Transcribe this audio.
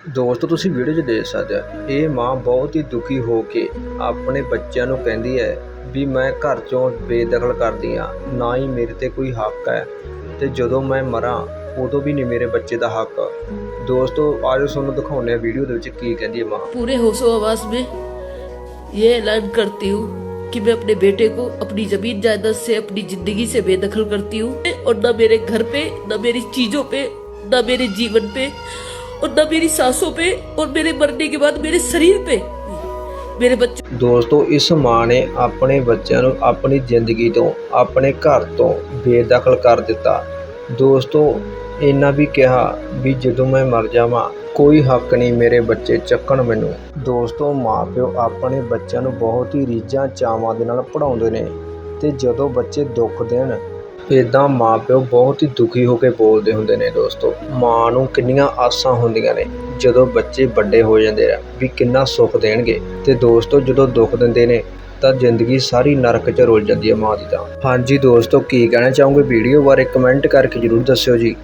ਦੋਸਤੋ ਤੁਸੀਂ ਵੀਡੀਓ 'ਚ ਦੇਖ ਸਕਦੇ ਹੋ ਇਹ ਮਾਂ ਬਹੁਤ ਹੀ ਦੁਖੀ ਹੋ ਕੇ ਆਪਣੇ ਬੱਚਿਆਂ ਨੂੰ ਕਹਿੰਦੀ ਹੈ ਵੀ ਮੈਂ ਘਰ 'ਚੋਂ ਬੇਦਖਲ ਕਰਦੀ ਹਾਂ ਨਾ ਹੀ ਮੇਰੇ ਤੇ ਕੋਈ ਹੱਕ ਹੈ ਤੇ ਜਦੋਂ ਮੈਂ ਮਰਾਂ ਉਦੋਂ ਵੀ ਨਹੀਂ ਮੇਰੇ ਬੱਚੇ ਦਾ ਹੱਕ ਦੋਸਤੋ ਆਜੋ ਤੁਹਾਨੂੰ ਦਿਖਾਉਂਦੇ ਆ ਵੀਡੀਓ ਦੇ ਵਿੱਚ ਕੀ ਕਹਿੰਦੀ ਹੈ ਮਾਂ पूरे होशो आवाज में ये ऐलान करती हूँ कि मैं अपने बेटे को अपनी जमीन जायदाद से अपनी जिंदगी से बेदखल करती हूँ और न मेरे घर पे न मेरी चीजों पे न मेरे जीवन पे और न मेरी सांसों पे और मेरे मरने के बाद मेरे शरीर पे मेरे बच्चों ਦੋਸਤੋ ਇਸ ਮਾਂ ਨੇ ਆਪਣੇ ਬੱਚਿਆਂ ਨੂੰ ਆਪਣੀ ਜ਼ਿੰਦਗੀ ਤੋਂ ਆਪਣੇ ਘਰ ਤੋਂ ਬੇਦਖਲ ਕਰ ਦਿੱਤਾ ਦੋਸਤੋ ਇਹਨਾਂ ਵੀ ਕਿਹਾ ਵੀ ਜਦੋਂ ਮੈਂ ਮਰ ਜਾਵਾਂ ਕੋਈ ਹੱਕ ਨਹੀਂ ਮੇਰੇ ਬੱਚੇ ਚੱਕਣ ਮੈਨੂੰ ਦੋਸਤੋ ਮਾਪਿਓ ਆਪਣੇ ਬੱਚਿਆਂ ਨੂੰ ਬਹੁਤ ਹੀ ਰੀਝਾਂ ਚਾਵਾਂ ਦੇ ਨਾਲ ਪੜ੍ਹਾਉਂਦੇ ਨੇ ਤੇ ਜਦੋਂ ਬੱਚੇ ਦੁੱਖ ਦੇਣ ਇੱਦਾਂ ਮਾਂ ਪਿਓ ਬਹੁਤ ਹੀ ਦੁਖੀ ਹੋ ਕੇ ਬੋਲਦੇ ਹੁੰਦੇ ਨੇ ਦੋਸਤੋ। ਮਾਂ ਨੂੰ ਕਿੰਨੀਆਂ ਆਸਾਂ ਹੁੰਦੀਆਂ ਨੇ, ਜਦੋਂ ਬੱਚੇ ਵੱਡੇ ਹੋ ਜਾਂਦੇ ਆ, ਵੀ ਕਿੰਨਾ ਸੁੱਖ ਦੇਣਗੇ। ਤੇ ਦੋਸਤੋ, ਜਦੋਂ ਦੁੱਖ ਦਿੰਦੇ ਨੇ, ਤਾਂ ਜ਼ਿੰਦਗੀ ਸਾਰੀ ਨਰਕ 'ਚ ਰੁਲ ਜਾਂਦੀ ਹੈ ਮਾਂ ਦੀ ਤਾਂ। ਹਾਂਜੀ ਦੋਸਤੋ, ਕੀ ਕਹਿਣਾ ਚਾਹੋਗੇ? ਵੀਡੀਓ ਬਾਰੇ ਕਮੈਂਟ ਕਰਕੇ ਜਰੂਰ ਦੱਸਿਓ ਜੀ।